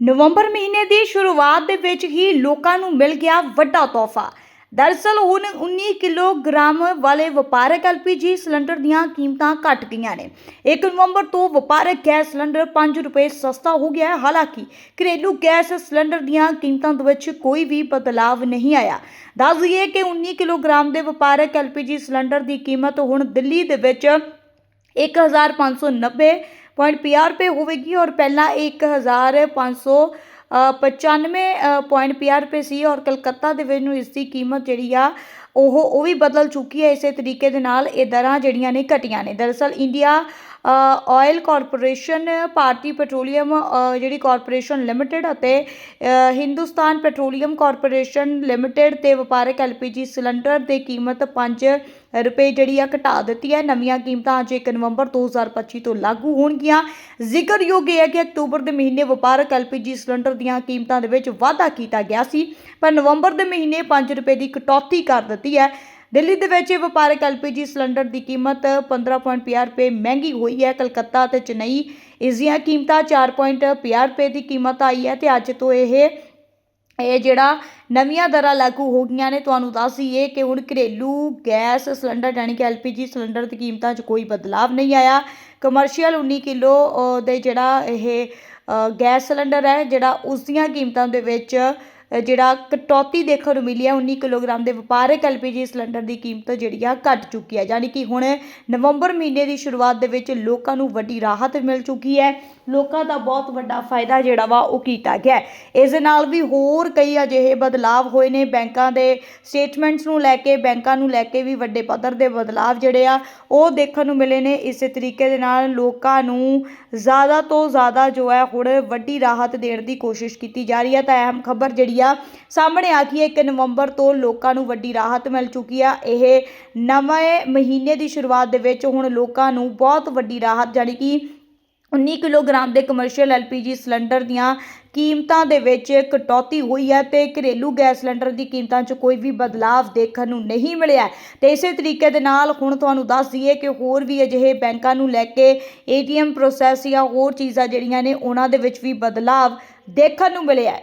ਨਵੰਬਰ ਮਹੀਨੇ ਦੀ ਸ਼ੁਰੂਆਤ ਦੇ ਵਿੱਚ ਹੀ ਲੋਕਾਂ ਨੂੰ ਮਿਲ ਗਿਆ ਵੱਡਾ ਤੋਹਫਾ। ਦਰਅਸਲ, ਹੁਣ 19 ਕਿਲੋਗ੍ਰਾਮ ਵਾਲੇ ਵਪਾਰਕ ਐਲਪੀਜੀ ਸਿਲੰਡਰ ਦੀਆਂ ਕੀਮਤਾਂ ਘਟ ਗਈਆਂ ਨੇ। 1 ਨਵੰਬਰ ਤੋਂ ਵਪਾਰਕ ਗੈਸ ਸਿਲੰਡਰ 5 ਰੁਪਏ ਸਸਤਾ ਹੋ ਗਿਆ ਹੈ। ਹਾਲਾਂਕਿ, ਘਰੇਲੂ ਗੈਸ ਸਿਲੰਡਰ ਦੀਆਂ ਕੀਮਤਾਂ ਦੇ ਵਿੱਚ ਕੋਈ ਵੀ ਬਦਲਾਵ ਨਹੀਂ ਆਇਆ। ਦੱਸ ਦਈਏ ਕਿ 19 ਕਿਲੋਗ੍ਰਾਮ ਦੇ ਵਪਾਰਕ ਐਲਪੀਜੀ ਸਿਲੰਡਰ ਦੀ ਕੀਮਤ ਹੁਣ ਦਿੱਲੀ ਦੇ ਵਿੱਚ ਪੁਆਇੰਟ ਪੰਜਾਹ ਰੁਪਏ ਹੋਵੇਗੀ ਔਰ ਪਹਿਲਾਂ ਇਹ 1500 95.50 ਰੁਪਏ ਸੀ ਔਰ ਕਲਕੱਤਾ ਦੇ ਵਿੱਚ ਨੂੰ ਇਸ ਦੀ ਕੀਮਤ ਜਿਹੜੀ ਆ, ਉਹ ਉਹ ਵੀ ਬਦਲ ਚੁੱਕੀ ਹੈ ਇਸੇ ਤਰੀਕੇ ਦੇ ਨਾਲ ਇਹ ਦਰਾਂ ਜਿਹੜੀਆਂ ਨੇ ਘਟੀਆਂ ਨੇ। ਦਰਅਸਲ India Oil Corporation Bharti Petroleum ਜਿਹੜੀ ਕਾਰਪੋਰੇਸ਼ਨ ਲਿਮਟਿਡ ਅਤੇ ਹਿੰਦੁਸਤਾਨ ਪੈਟਰੋਲੀਅਮ ਕਾਰਪੋਰੇਸ਼ਨ ਲਿਮਟਿਡ ਤੇ ਵਪਾਰਕ ਐਲਪੀਜੀ ਸਿਲੰਡਰ ਦੀ ਕੀਮਤ 5 ਰੁਪਏ ਜਿਹੜੀ ਆ ਘਟਾ ਦਿੱਤੀ ਹੈ। ਨਵੀਆਂ ਕੀਮਤਾਂ ਅੱਜ 1 ਨਵੰਬਰ 2025 ਤੋਂ ਲਾਗੂ ਹੋਣਗੀਆਂ। ਜ਼ਿਕਰਯੋਗ ਇਹ ਹੈ ਕਿ ਅਕਤੂਬਰ ਦੇ ਮਹੀਨੇ ਵਪਾਰਕ ਐਲਪੀਜੀ ਸਿਲੰਡਰ ਦੀਆਂ ਕੀਮਤਾਂ ਦੇ ਵਿੱਚ ਵਾਧਾ ਕੀਤਾ ਗਿਆ ਸੀ, ਪਰ ਨਵੰਬਰ ਦੇ ਮਹੀਨੇ 5 ਰੁਪਏ ਦੀ ਕਟੌਤੀ ਕਰ ਦਿੱਤੀ ਹੈ। ਦਿੱਲੀ ਦੇ ਵਿੱਚ ਇਹ ਵਪਾਰਕ ਐਲਪੀਜੀ ਸਿਲੰਡਰ ਦੀ ਕੀਮਤ 15.50 ਰੁਪਏ ਮਹਿੰਗੀ ਹੋਈ ਹੈ। ਕਲਕੱਤਾ ਅਤੇ ਚੇਨਈ ਇਸ ਦੀਆਂ ਕੀਮਤਾਂ 4.50 ਰੁਪਏ ਦੀ ਕੀਮਤ ਆਈ ਹੈ ਤੇ ਅੱਜ ਤੋਂ ਇਹ ਇਹ ਜਿਹੜਾ ਨਵੀਆਂ ਦਰਾਂ ਲਾਗੂ ਹੋ ਗਈਆਂ ਨੇ, ਤੁਹਾਨੂੰ ਦੱਸ ਦਈਏ ਕਿ ਹੁਣ ਘਰੇਲੂ ਗੈਸ ਸਿਲੰਡਰ ਯਾਨੀ ਕਿ ਐਲਪੀਜੀ ਸਿਲੰਡਰ ਦੀ ਕੀਮਤਾਂ 'ਚ ਕੋਈ ਬਦਲਾਵ ਨਹੀਂ ਆਇਆ। ਕਮਰਸ਼ੀਅਲ 19 ਕਿਲੋ ਦੇ ਜਿਹੜਾ ਇਹ ਗੈਸ ਸਿਲੰਡਰ ਹੈ, ਜਿਹੜਾ ਉਸ ਦੀਆਂ ਕੀਮਤਾਂ ਦੇ ਵਿੱਚ ਜਿਹੜਾ ਕਟੌਤੀ ਦੇਖਣ ਨੂੰ ਮਿਲੀ ਹੈ 19 ਕਿਲੋਗ੍ਰਾਮ ਦੇ ਵਪਾਰਕ ਐਲਪੀਜੀ ਸਿਲੰਡਰ ਦੀ ਕੀਮਤ ਜਿਹੜੀ ਆ ਘਟ ਚੁੱਕੀ ਹੈ। ਯਾਨੀ ਕਿ ਹੁਣ ਨਵੰਬਰ ਮਹੀਨੇ ਦੀ ਸ਼ੁਰੂਆਤ ਦੇ ਵਿੱਚ ਲੋਕਾਂ ਨੂੰ ਵੱਡੀ ਰਾਹਤ ਮਿਲ ਚੁੱਕੀ ਹੈ। ਲੋਕਾਂ ਦਾ ਬਹੁਤ ਵੱਡਾ ਫਾਇਦਾ ਜਿਹੜਾ ਵਾ ਉਹ ਕੀਤਾ ਗਿਆ ਇਸ ਦੇ ਨਾਲ ਵੀ ਹੋਰ ਕਈ ਅਜਿਹੇ ਬਦਲਾਵ ਹੋਏ ਨੇ। ਬੈਂਕਾਂ ਦੇ ਸਟੇਟਮੈਂਟਸ ਨੂੰ ਲੈ ਕੇ, ਬੈਂਕਾਂ ਨੂੰ ਲੈ ਕੇ ਵੀ ਵੱਡੇ ਪੱਧਰ ਦੇ ਬਦਲਾਵ ਜਿਹੜੇ ਆ, ਉਹ ਦੇਖਣ ਨੂੰ ਮਿਲੇ ਨੇ। ਇਸੇ ਤਰੀਕੇ ਦੇ ਨਾਲ ਲੋਕਾਂ ਨੂੰ ਜ਼ਿਆਦਾ ਤੋਂ ਜ਼ਿਆਦਾ ਜੋ ਹੈ, ਹੁਣ ਵੱਡੀ ਰਾਹਤ ਦੇਣ ਦੀ ਕੋਸ਼ਿਸ਼ ਕੀਤੀ ਜਾ ਰਹੀ ਹੈ। ਤਾਂ ਅਹਿਮ ਖਬਰ ਜਿਹੜੀ ਆ। ਸਾਹਮਣੇ ਆ ਗਈ ਹੈ 1 ਨਵੰਬਰ ਤੋਂ ਲੋਕਾਂ ਨੂੰ ਵੱਡੀ ਰਾਹਤ ਮਿਲ ਚੁੱਕੀ ਆ। ਇਹ ਨਵੇਂ ਮਹੀਨੇ ਦੀ ਸ਼ੁਰੂਆਤ ਦੇ ਵਿੱਚ ਹੁਣ ਲੋਕਾਂ ਨੂੰ ਬਹੁਤ ਵੱਡੀ ਰਾਹਤ, ਜਾਣੀ ਕਿ 19 ਕਿਲੋਗ੍ਰਾਮ ਦੇ ਕਮਰਸ਼ੀਅਲ ਐਲਪੀਜੀ ਸਿਲੰਡਰ ਦੀਆਂ ਕੀਮਤਾਂ ਦੇ ਵਿੱਚ ਕਟੌਤੀ ਹੋਈ ਹੈ ਤੇ ਘਰੇਲੂ ਗੈਸ ਸਿਲੰਡਰ ਦੀ ਕੀਮਤਾਂ 'ਚ ਕੋਈ ਵੀ ਬਦਲਾਵ ਦੇਖਣ ਨੂੰ ਨਹੀਂ ਮਿਲਿਆ। ਹੈ। ਤੇ ਇਸੇ ਤਰੀਕੇ ਦੇ ਨਾਲ ਹੁਣ ਤੁਹਾਨੂੰ ਦੱਸ ਦਈਏ ਕਿ ਹੋਰ ਵੀ ਅਜਿਹੇ ਬੈਂਕਾਂ ਨੂੰ ਲੈ ਕੇ ਏਟੀਐਮ ਪ੍ਰੋਸੈਸ ਜਾਂ ਹੋਰ ਚੀਜ਼ਾਂ ਜਿਹੜੀਆਂ ਨੇ, ਉਹਨਾਂ ਦੇ ਵਿੱਚ ਵੀ ਬਦਲਾਵ ਦੇਖਣ ਨੂੰ ਮਿਲਿਆ